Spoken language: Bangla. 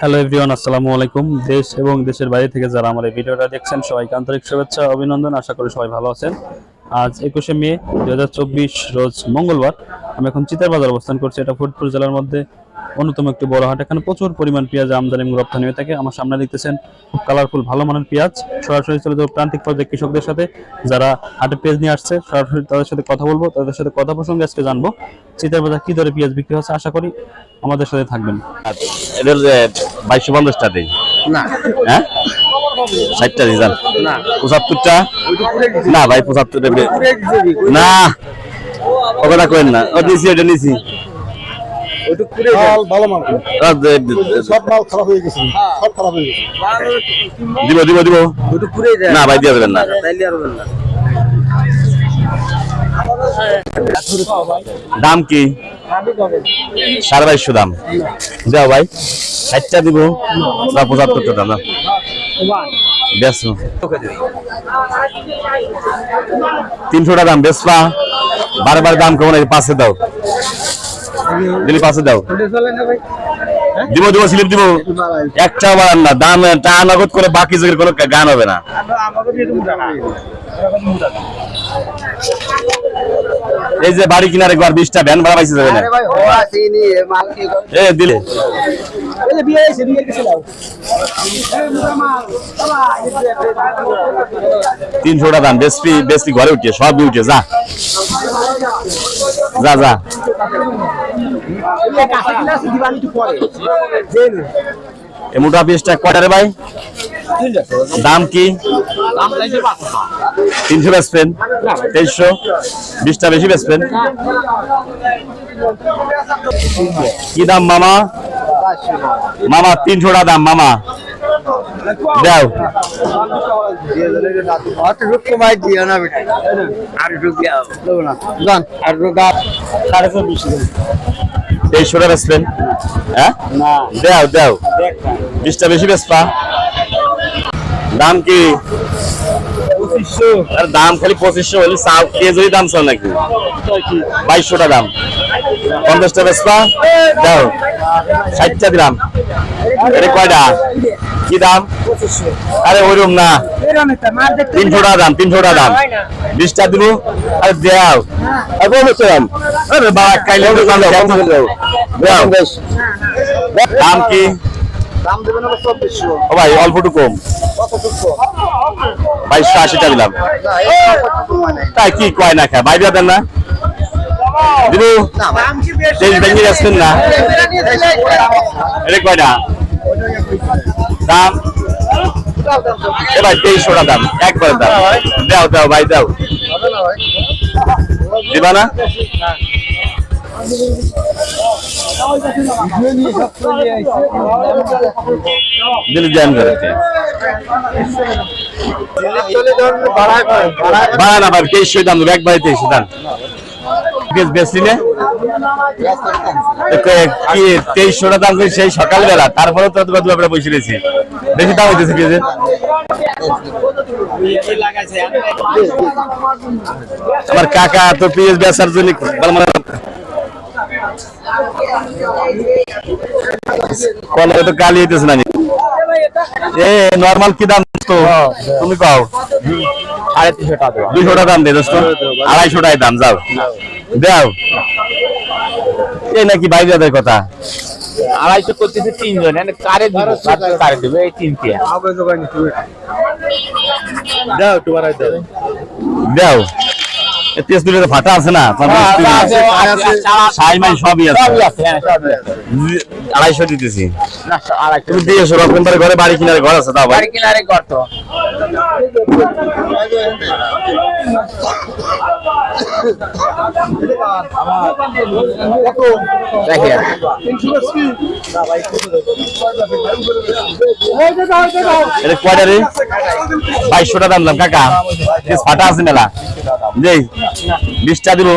হ্যালো এভরিওয়ান আসসালামু আলাইকুম। দেশ এবং দেশের বাইরে থেকে যারা আমার এই ভিডিওটা দেখছেন, সবাইকে আন্তরিক শুভেচ্ছা, অভিনন্দন। আশা করি সবাই ভালো আছেন। আজ একুশে মে, দুই হাজার চব্বিশ, রোজ মঙ্গলবার। আমি এখন চিতার বাজার অবস্থান করছি, এটা ফুটপুর জেলার মধ্যে। অন্যতম একটি বড় হাট। এখানে প্রচুর পরিমাণ পেঁয়াজ আমদানি এবং রপ্তানি হয়ে থাকে। আমার সামনে দেখতেছেন খুব কালারফুল ভালো মানের পেঁয়াজ। সরাসরি চলে যাব প্রান্তিক পর্যায়ে কৃষকদের সাথে। যারা হাটে পেঁয়াজ নিয়ে আসছে সরাসরি তাদের সাথে কথা বলব তাদের সাথে কথা প্রসঙ্গে আজকে জানব চিতার বাজার কি দরে পেঁয়াজ বিক্রি হচ্ছে। আশা করি আমাদের সাথে থাকবেন। এদের বাইশশো পঞ্চাশটা দেই না। হ্যাঁ? ষাটটা রিজাল্ট না। পঁচাত্তরটা না ভাই পঁচাত্তরটা না। ও কথা কেন না। ও নিছি ওটা নিছি। মাল ভালো মাল। ও দে- দে- সব মাল খারাপ হয়ে গেছে। সব খারাপ হয়ে গেছে। দিব দিব দিব। ওইটু পুরে যায় না ভাই দিয়ে দেবেন না। তাইলে আর না। দাম কি? সাড়ে বাইশশো দাম। যাও ভাই। ষাটটা দিব। না পঁচাত্তরটা দাম বেশ তিনশোটা দাম বেসপা বারে বারে দাম কেমন আছে পাঁচে দাও। দিলি পাঁচে দাও। দিব দিব স্লিপ দিব। একটা বাড়ান না দাম টা নগদ করে বাকি যুগের কোনো গান হবে না। এই যে বাড়ি কিনারে একবার বিশটা ভ্যান ভাড়া পাইছে যাবে না এ, দিলে। তিনশোটা দাম বেসপি বেসপি ঘরে উঠে সব উঠে যা। যা যা। কাঁচা কিনা আছে দিবানি একটু পরে এ মোটা পিসটা কটারে ভাই? দাম কি? তিনশো বেচবেন তেইশশো। বিশটা বেশি বেচবেন কি দাম মামা? মামা তিনশোটা দাম মামা। দাও। আর সাড়ে চব্বিশ তেইশশোটা বেচবেন হ্যাঁ? দাও দাও। বিশটা বেশি বেচপা দাম কি? আর দাম খালি পঁচিশশো হলে চাল কেজি দাম চল নাকি? বাইশশোটা দাম। পঞ্চাশটা বেচপা দাও। ষাটটা দিলাম। এটা কয়টা? কি দাম? আরে ওইরকম না। তিনশো টাকা দাম তিনশো টাকা দাম বিশটা দিব আরে দেও। আর বলো তো দাম আরে বাবা কাইলে দাম কি? দাম দেবেন ও ভাই অল্প একটু কম। বাইশশো আশিটা দিলাম। তাই কি কয় না খায় বাইরে দেন না। দিব তেইশ ব্যাংকে আসছেন না। এটা কয়টা দাম? এ ভাই তেইশশোটা দাম একবার দাম দাও দাও ভাই দাও দিবা না দিলি জ্যাম করেছে বাড়া না ভাই তেইশশো দাম একবারে তেইশশো দাম নে কি তেইশশোটা দাম করে সেই সকালবেলা তারপরে তো তোমার দুপুরে বসে রয়েছি। বেশি দাম হইতেছে আমার কাকা তো বেচার জন্য তো কালি হইতেছে না এ নর্মাল কি দাম তো তুমি কও আড়াইশো টাকা। দুইশো টাকা দাম দে দোস্ত। আড়াইশো টাকায় দাম যাও। দাও। এই নাকি বাইরে কথা? আড়াইশো করতেছে তিনজন এনে কারে দিব? কারে দিব? এই তিন দাও একটু বাড়াই দাও। দাও। তেজ দুটো ফাটা আছে না? সবই আছে। সবই আছে হ্যাঁ সবই আছে। আড়াইশো দিতেছি। আড়াইশো। তুমি দিয়েছ রকম ঘরে বাড়ি কিনারে ঘর আছে বাড়ি কিনারে গর্ত দেখেন রে বাইশশোটা দাম কাকা। ফাটা আছে মেলা। বিশটা দিব।